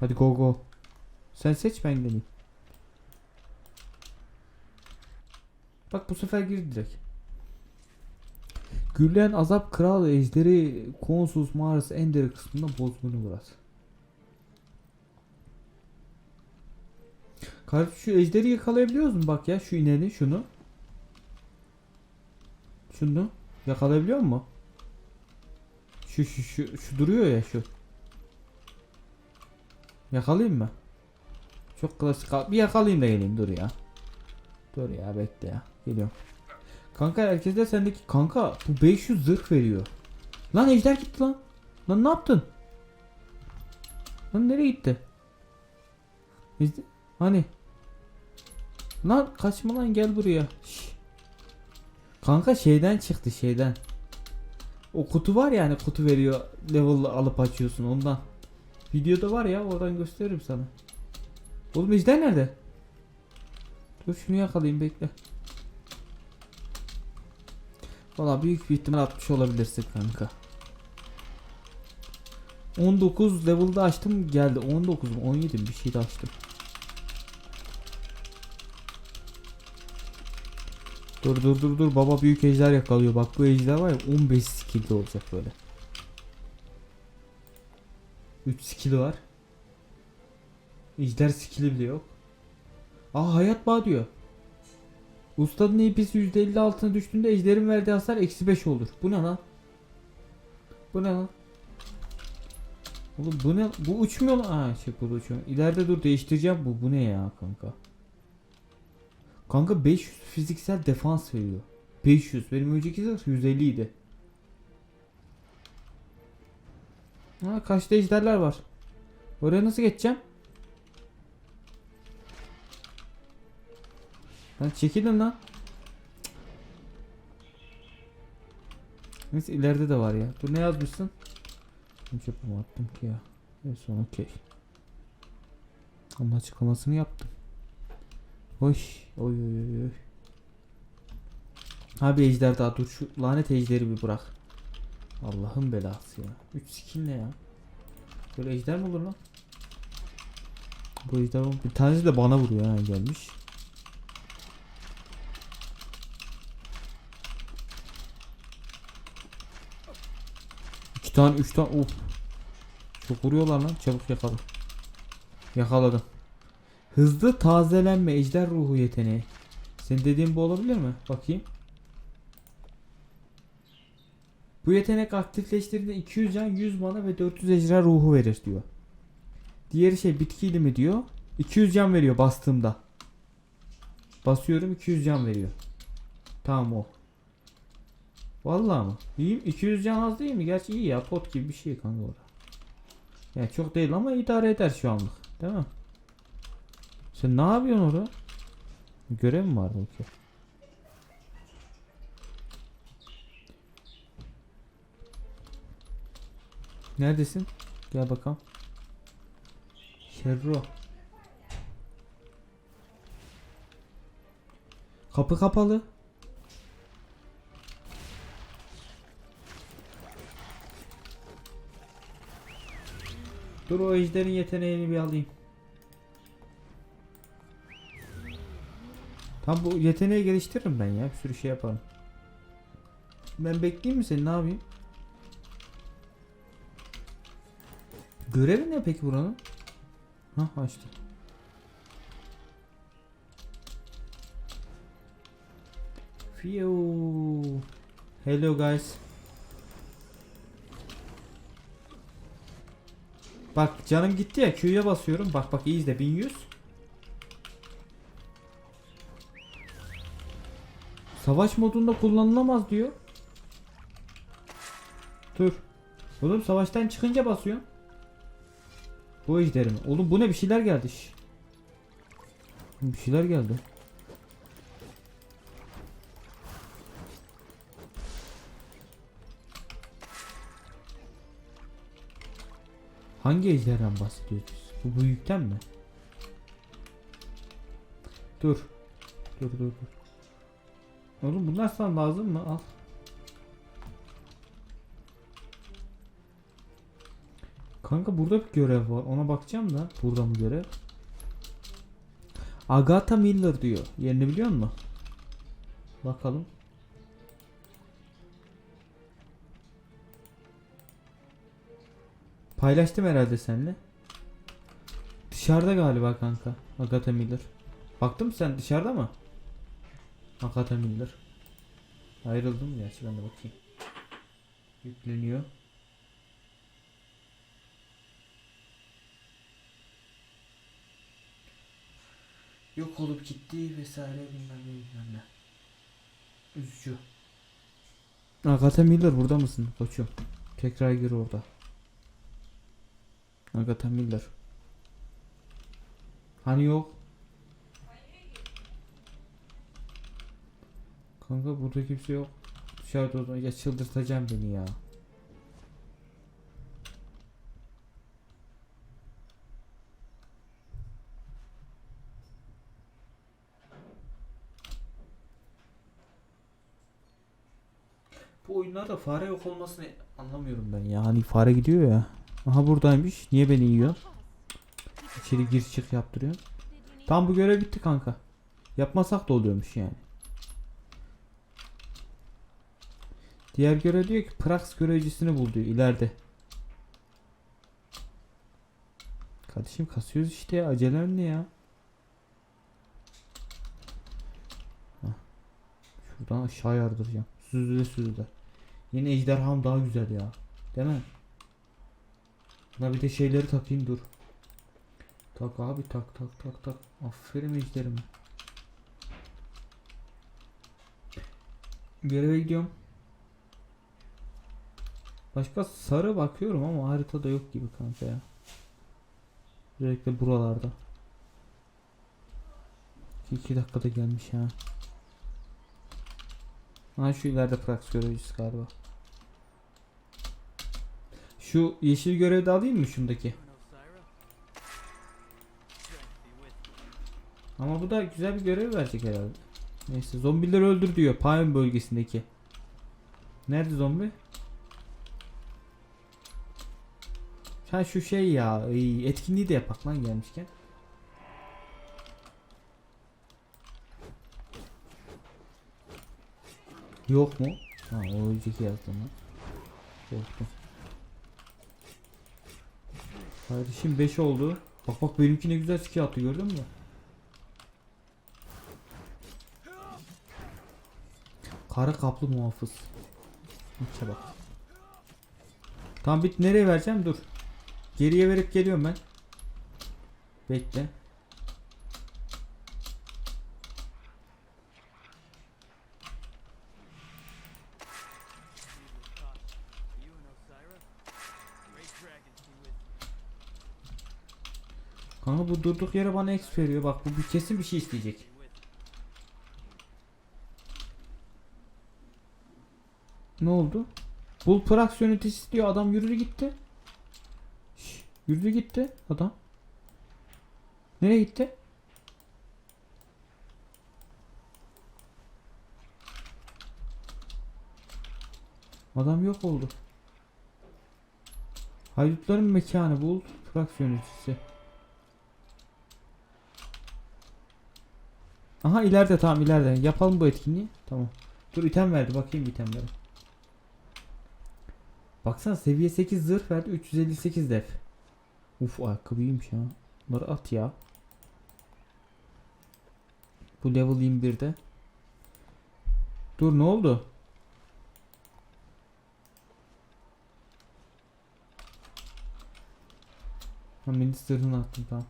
Hadi go go. Sen seç ben geleyim. Bak bu sefer girdi direkt. Gürleyen azap kral ejderi Konsus mağarası en derin kısmında bozgunu uğrar. Kardeş şu ejderi yakalayabiliyoruz mu? Bak ya şu ineni şunu. Şunu yakalayabiliyor mu? Şu şu şu şu duruyor ya şu. Yakalayayım mı? Çok klasik. Bir yakalayayım da geleyim dur ya. Dur ya bekle ya. Geliyorum. Kanka herkes de sendeki kanka bu 500 zırh veriyor. Lan ejder gitti lan. Lan ne yaptın? Lan nereye gitti? Ejder... Hani? Lan kaçma lan gel buraya. Şş. Kanka şeyden çıktı şeyden. O kutu var ya hani kutu veriyor level alıp açıyorsun ondan. Videoda var ya oradan gösteririm sana. Oğlum ejder nerede? Dur şunu yakalayayım bekle. Valla büyük bir ihtimal atmış olabilirsin kanka. 19 level'da açtım geldi. 19 mu 17 mi bir şey de açtım. Dur dur dur dur baba büyük ejder yakalıyor. Bak bu ejder var ya 15 skill'de olacak böyle. 3 skill var. Ejder skill'i bile yok. Aa hayat bağ diyor. Ustanın EP'si %50 altına düştüğünde ejderin verdiği hasar eksi 5 olur. Bu ne lan? Bu ne lan? Oğlum bu ne? Bu uçmuyor lan. Aa şey bu uçuyor. İleride dur değiştireceğim bu. Bu ne ya kanka? Kanka 500 fiziksel defans veriyor. 500. Benim önceki zırh 150 idi. Ha kaçta ejderler var. Oraya nasıl geçeceğim? Lan çekilin lan. Neyse ileride de var ya. Dur ne yazmışsın? Hiç yapımı attım ki ya. Son okey. Onun açıklamasını yaptım. Oy oy oy oy. Abi ejder daha dur şu lanet ejderi bir bırak. Allah'ın belası ya. 3 skin ne ya? Böyle ejder mi olur lan? Bu ejder bir tanesi de bana vuruyor ha gelmiş. İki tane, üç tane. Uf. Çok vuruyorlar lan. Çabuk yakala. Yakaladım. Hızlı tazelenme ejder ruhu yeteneği. Senin dediğin bu olabilir mi? Bakayım. Bu yetenek aktifleştirdiğinde 200 can, 100 mana ve 400 ejder ruhu verir diyor. Diğeri şey bitki ilimi diyor. 200 can veriyor bastığımda. Basıyorum 200 can veriyor. Tamam o. Vallahi mı? İyi, 200 can az değil mi? Gerçi iyi ya pot gibi bir şey kanka orada. Yani çok değil ama idare eder şu anlık. Değil mi? Sen ne yapıyorsun orada? Görev mi vardı okey. Neredesin? Gel bakalım. Şerro. Kapı kapalı. Dur o ejderin yeteneğini bir alayım. Tam bu yeteneği geliştiririm ben ya. Bir sürü şey yaparım. Ben bekleyeyim mi seni? Ne yapayım? Görevi ne peki buranın? Ha açtı. Phew. Hello guys. Bak canım gitti ya Q'ya basıyorum. Bak bak iyi izle 1100. Savaş modunda kullanılamaz diyor. Dur. Oğlum savaştan çıkınca basıyor. Bu ejderim. Oğlum bu ne bir şeyler geldi. şş. Bir şeyler geldi. Hangi ejderden bahsediyoruz? Bu büyükten mi? Dur. Dur dur dur. Oğlum bunlar sana lazım mı? Al. Kanka burada bir görev var. Ona bakacağım da. Burada mı görev? Agatha Miller diyor. Yerini biliyor musun? Bakalım. Paylaştım herhalde seninle. Dışarıda galiba kanka. Agatha Miller. Baktın mı sen dışarıda mı? Agatha Miller. Ayrıldım gerçi ben de bakayım. Yükleniyor. Yok olup gitti vesaire bilmem ne bilmem ne. Üzücü. Agatha Miller burada mısın koçum? Tekrar gir orada. Agatha Miller. Hani yok? Kanka burada kimse yok. Dışarıda o zaman ya çıldırtacağım beni ya. Bu oyunlarda fare yok olmasını anlamıyorum ben ya. Hani fare gidiyor ya. Aha buradaymış. Niye beni yiyor? İçeri gir çık yaptırıyor. Tam bu görev bitti kanka. Yapmasak da oluyormuş yani. Diğer görev diyor ki Prax görevcisini bul diyor ileride. Kardeşim kasıyoruz işte ya. Acelem ne ya? Hah. Şuradan aşağı yardıracağım. Süzüle süzüle. Yeni ejderham daha güzel ya. Değil mi? Buna bir de şeyleri takayım dur. Tak abi tak tak tak tak. Aferin ejderime. Göreve gidiyorum. Başka sarı bakıyorum ama haritada yok gibi kanka ya. Özellikle buralarda. 2 dakikada gelmiş ha. Ha şu ileride Prax görevcisi galiba. Şu yeşil görevi de alayım mı şundaki? Ama bu da güzel bir görev verecek herhalde. Neyse zombileri öldür diyor Pine bölgesindeki. Nerede zombi? Ha şu şey ya etkinliği de yapak lan gelmişken. Yok mu? Ha o önceki yazdım lan. Korktum. Kardeşim 5 oldu. Bak bak benimki ne güzel skill attı gördün mü? Kara kaplı muhafız. İçe bak. Tam bit nereye vereceğim dur. Geriye verip geliyorum ben. Bekle. Bu durduk yere bana X veriyor. Bak bu bir kesin bir şey isteyecek. Ne oldu? Bul Prax yöneticisi diyor. Adam yürüdü gitti. Şş, yürüdü gitti adam. Nereye gitti? Adam yok oldu. Haydutların mekanı bul. Prax yöneticisi. Aha ileride tamam ileride. Yapalım bu etkinliği. Tamam. Dur item verdi bakayım itemlere. Baksana seviye 8 zırh verdi 358 def. Uf ayakkabıymış ha. Bunları at ya. Bu level 21'de. Dur ne oldu? Ha mini zırhını attım tamam.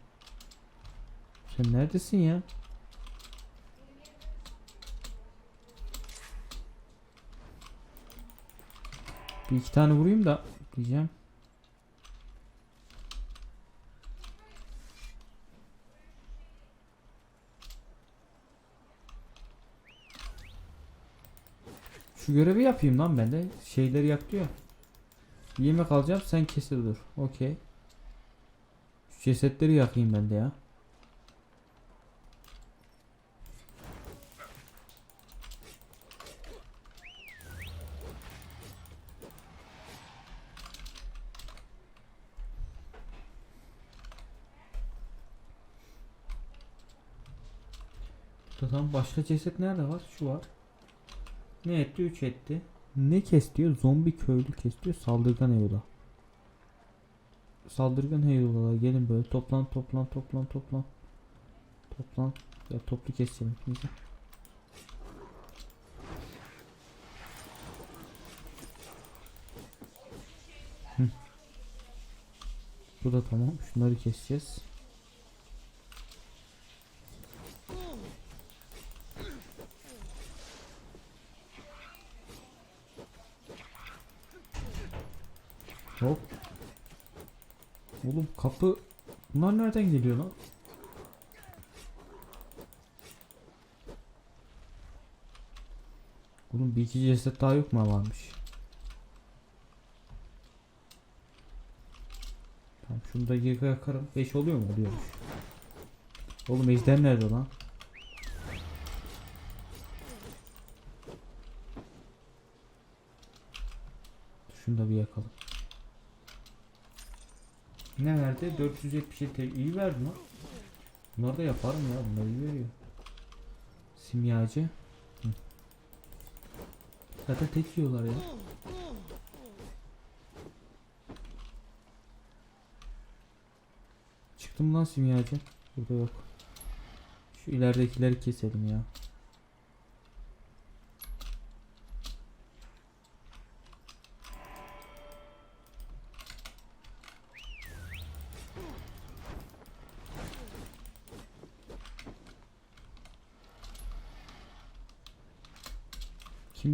Sen neredesin ya? Bir iki tane vurayım da diyeceğim. Şu görevi yapayım lan ben de. Şeyleri yak diyor. Yemek alacağım sen kesil dur. Okey. Şu cesetleri yakayım ben de ya. Tamam başka ceset nerede var? Şu var. Ne etti? 3 etti. Ne kes diyor? Zombi köylü kes diyor. Saldırgan Eyola. Saldırgan Eyolalar gelin böyle toplan toplan toplan toplan. Toplan. Ya toplu keseceğim hepinizi. Hı. Bu da tamam. Şunları keseceğiz. Hop. Oğlum kapı bunlar nereden geliyor lan? Oğlum bir iki ceset daha yok mu varmış? Tamam şunu da yıka yakarım. 5 oluyor mu? Oluyormuş. Oğlum ejder nerede lan? Şunu da bir yakalım. Ne verdi? 477 TL. İyi verdi lan. Bunları da yaparım ya. Bunları iyi veriyor. Simyacı. Hı. Zaten tek yiyorlar ya. Çıktım lan simyacı. Burada yok. Şu ileridekileri keselim ya.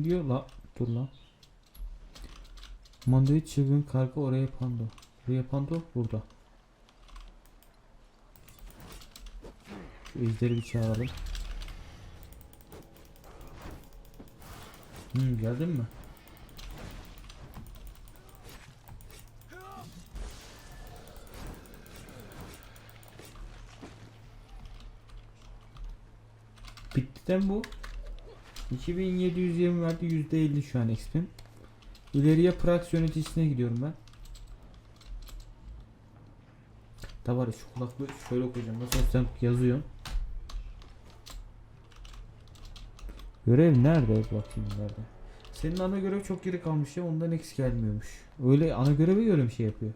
Diyor la? Dur la. Mandoyu çılgın karga oraya pando. Oraya pando burada. Şu ejderi bir çağıralım. Hmm, geldin mi? Bitti mi bu? 2720 verdi %50 şu an XP'm. İleriye Prax yöneticisine gidiyorum ben. Da var şu kulaklığı şöyle koyacağım. Nasıl sen yazıyorsun. Görev nerede? Bakayım nerede. Senin ana görev çok geri kalmış ya ondan eksik gelmiyormuş. Öyle ana görevi göre bir şey yapıyor.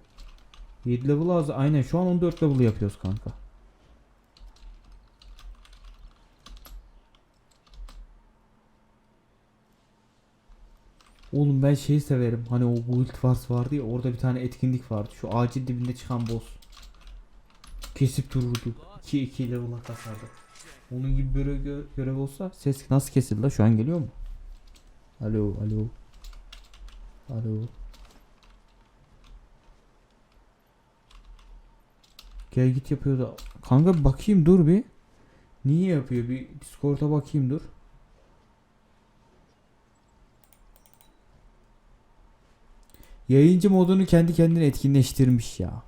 7 level az. Aynen şu an 14 level yapıyoruz kanka. Oğlum ben şeyi severim. Hani o Guild Wars vardı ya orada bir tane etkinlik vardı. Şu ağacın dibinde çıkan boss. Kesip dururdu. 2 2 level'a kasardı. Onun gibi böyle gö- görev olsa ses nasıl kesildi la? Şu an geliyor mu? Alo, alo. Alo. Gel git yapıyor da. Kanka bakayım dur bir. Niye yapıyor? Bir Discord'a bakayım dur. Yayıncı modunu kendi kendine etkinleştirmiş ya.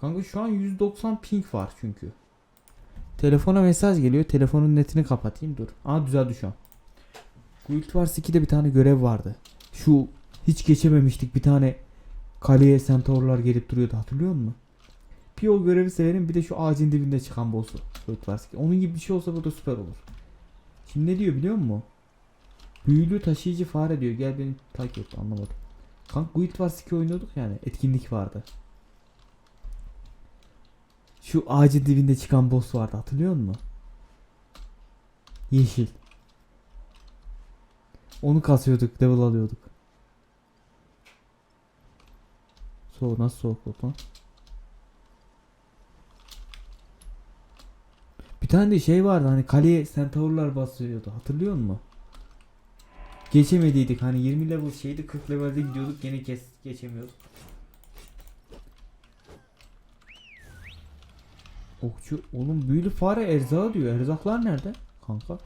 Kanka şu an 190 ping var çünkü. Telefona mesaj geliyor. Telefonun netini kapatayım dur. Aa düzeldi şu an. Guild Wars 2'de bir tane görev vardı. Şu hiç geçememiştik bir tane kaleye centaurlar gelip duruyordu hatırlıyor musun? Bir o görevi severim bir de şu ağacın dibinde çıkan boss'u. Guild Wars 2. Onun gibi bir şey olsa bu da süper olur. Şimdi ne diyor biliyor musun? Büyülü taşıyıcı fare diyor. Gel beni takip et anlamadım. Kanka Guild Wars 2 oynuyorduk yani etkinlik vardı. Şu ağacın dibinde çıkan boss vardı hatırlıyor musun? Yeşil. Onu kasıyorduk, level alıyorduk. Soğuk nasıl soğuk lan? Bir tane de şey vardı hani kaleye centaurlar basıyordu hatırlıyor musun? Geçemediydik hani 20 level şeydi 40 levelde gidiyorduk gene kes geçemiyorduk. Okçu oğlum büyülü fare erzağı diyor. Erzaklar nerede? Kanka.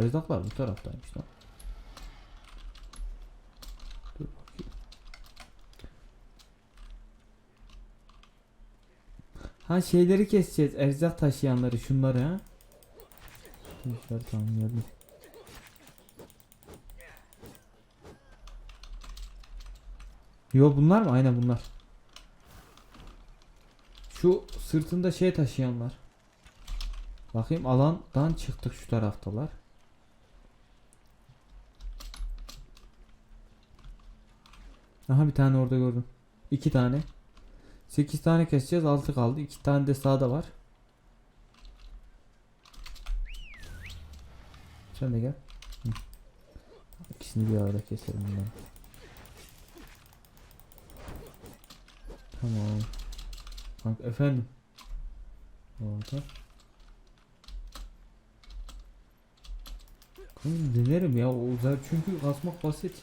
Erzaklar bu taraftaymış lan. Ha şeyleri keseceğiz. Erzak taşıyanları şunları ha. Şunları tamam geldi. Yo bunlar mı? Aynen bunlar. Şu sırtında şey taşıyanlar. Bakayım alandan çıktık şu taraftalar. Aha bir tane orada gördüm. İki tane. Sekiz tane keseceğiz. Altı kaldı. İki tane de sağda var. Sen de gel. Hı. İkisini bir arada keselim bunları. Tamam. Kanka efendim. Orada. Kanka denerim ya o çünkü kasmak basit.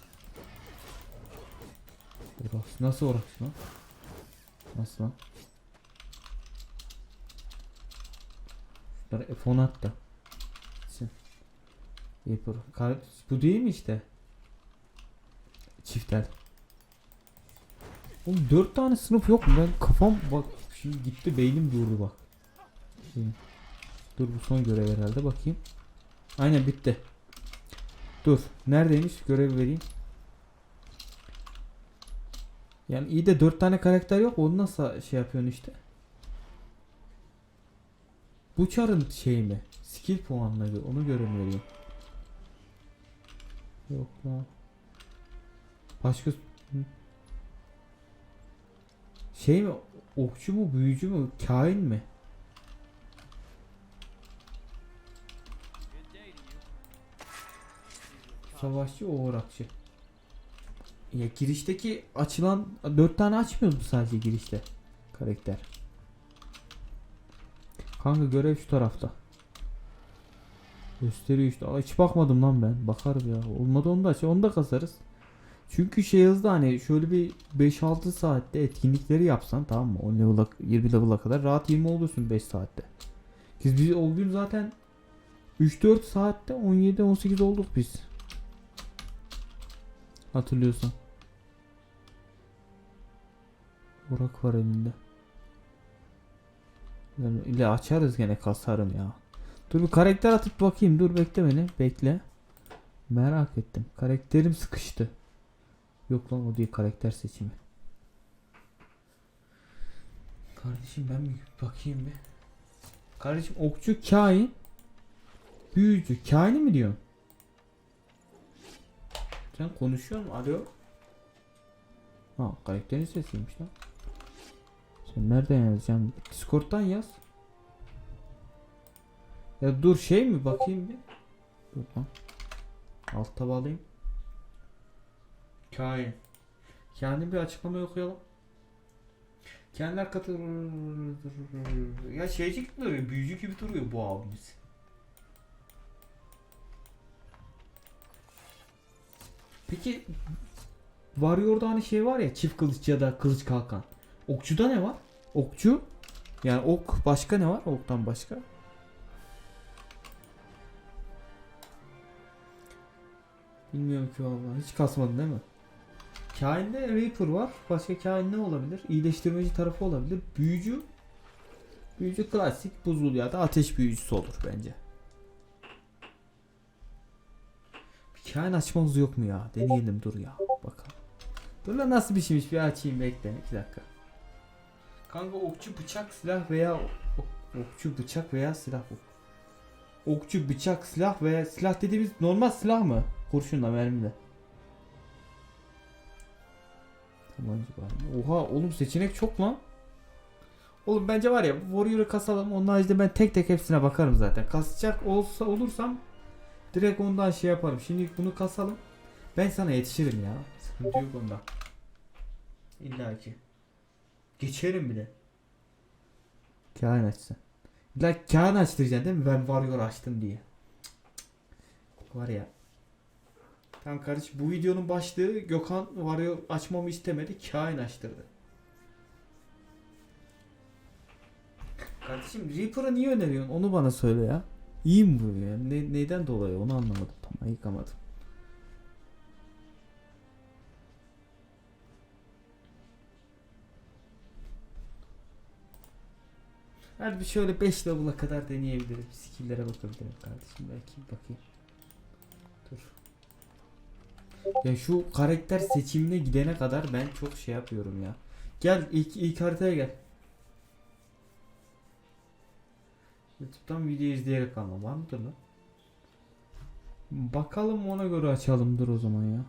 Orası nasıl orası lan? Nasıl lan? Şunları F10 at da. Kar- Bu değil mi işte? Çiftel. Oğlum 4 tane sınıf yok mu? Ben kafam bak şimdi gitti beynim durdu bak. Şimdi. Dur bu son görev herhalde bakayım. Aynen bitti. Dur. Neredeymiş? Görev vereyim. Yani iyi de 4 tane karakter yok. Onu nasıl şey yapıyorsun işte? Bu çarın şey mi? Skill puanları onu göremiyorum. Yok lan. Başka. Şey mi? Okçu mu, büyücü mü, kain mi? Savaşçı, uğrakçı. Ya girişteki açılan dört tane açmıyoruz mu sadece girişte karakter? Kanka görev şu tarafta. Gösteriyor işte. Aa, hiç bakmadım lan ben. Bakarım ya. Olmadı onu da aç. Onu da kasarız. Çünkü şey hızlı hani şöyle bir 5-6 saatte etkinlikleri yapsan tamam mı? 10 level'a 20 level'a kadar rahat 20 olursun 5 saatte. Biz, biz o gün zaten 3-4 saatte 17-18 olduk biz. Hatırlıyorsan. Burak var elinde. Yani ile açarız gene kasarım ya. Dur bir karakter atıp bakayım. Dur bekle beni. Bekle. Merak ettim. Karakterim sıkıştı. Yok lan o değil karakter seçimi. Kardeşim ben bir bakayım bir. Kardeşim okçu kain. Büyücü. Kaini mi diyorsun? Sen konuşuyor musun? Alo. Ha karakterin sesiymiş lan. Sen nereden yazacaksın? Discord'dan yaz. Ya dur şey mi bakayım bir. Dur lan. Alt tab alayım. Kain. Kendi bir açıklama okuyalım. Kendiler katı ya şeycik duruyor, büyücü gibi duruyor bu abimiz. Peki Warrior'da hani şey var ya çift kılıç ya da kılıç kalkan. Okçuda ne var? Okçu yani ok başka ne var oktan başka? Bilmiyorum ki vallahi hiç kasmadın değil mi? Kain'de Reaper var. Başka kain ne olabilir? İyileştirmeci tarafı olabilir. Büyücü Büyücü klasik buzul ya da ateş büyücüsü olur bence. Bir kain açmamız yok mu ya? Deneyelim dur ya. Bakalım. Dur lan nasıl bir şeymiş bir açayım bekle. 2 dakika. Kanka okçu bıçak silah veya ok- okçu bıçak veya silah ok. Okçu bıçak silah veya silah dediğimiz normal silah mı? Kurşunla mermiyle. Tabanca var. Oha oğlum seçenek çok lan. Oğlum bence var ya Warrior'ı kasalım. Onun haricinde ben tek tek hepsine bakarım zaten. Kasacak olsa olursam direkt ondan şey yaparım. Şimdi bunu kasalım. Ben sana yetişirim ya. Sıkıntı yok onda. İlla ki. Geçerim bile. Kain açsın. İlla kain açtıracaksın değil mi? Ben Warrior açtım diye. Var ya. Tamam kardeş bu videonun başlığı Gökhan Warrior açmamı istemedi. Kain açtırdı. Kardeşim Reaper'ı niye öneriyorsun? Onu bana söyle ya. İyi mi bu ya? Ne, neyden dolayı onu anlamadım. Tam ayıkamadım. Hadi bir şöyle 5 level'a kadar deneyebilirim. Skill'lere bakabilirim kardeşim. Belki bakayım. Ya şu karakter seçimine gidene kadar ben çok şey yapıyorum ya. Gel ilk ilk haritaya gel. YouTube'dan video izleyerek alma var mıdır lan? Bakalım ona göre açalım dur o zaman ya.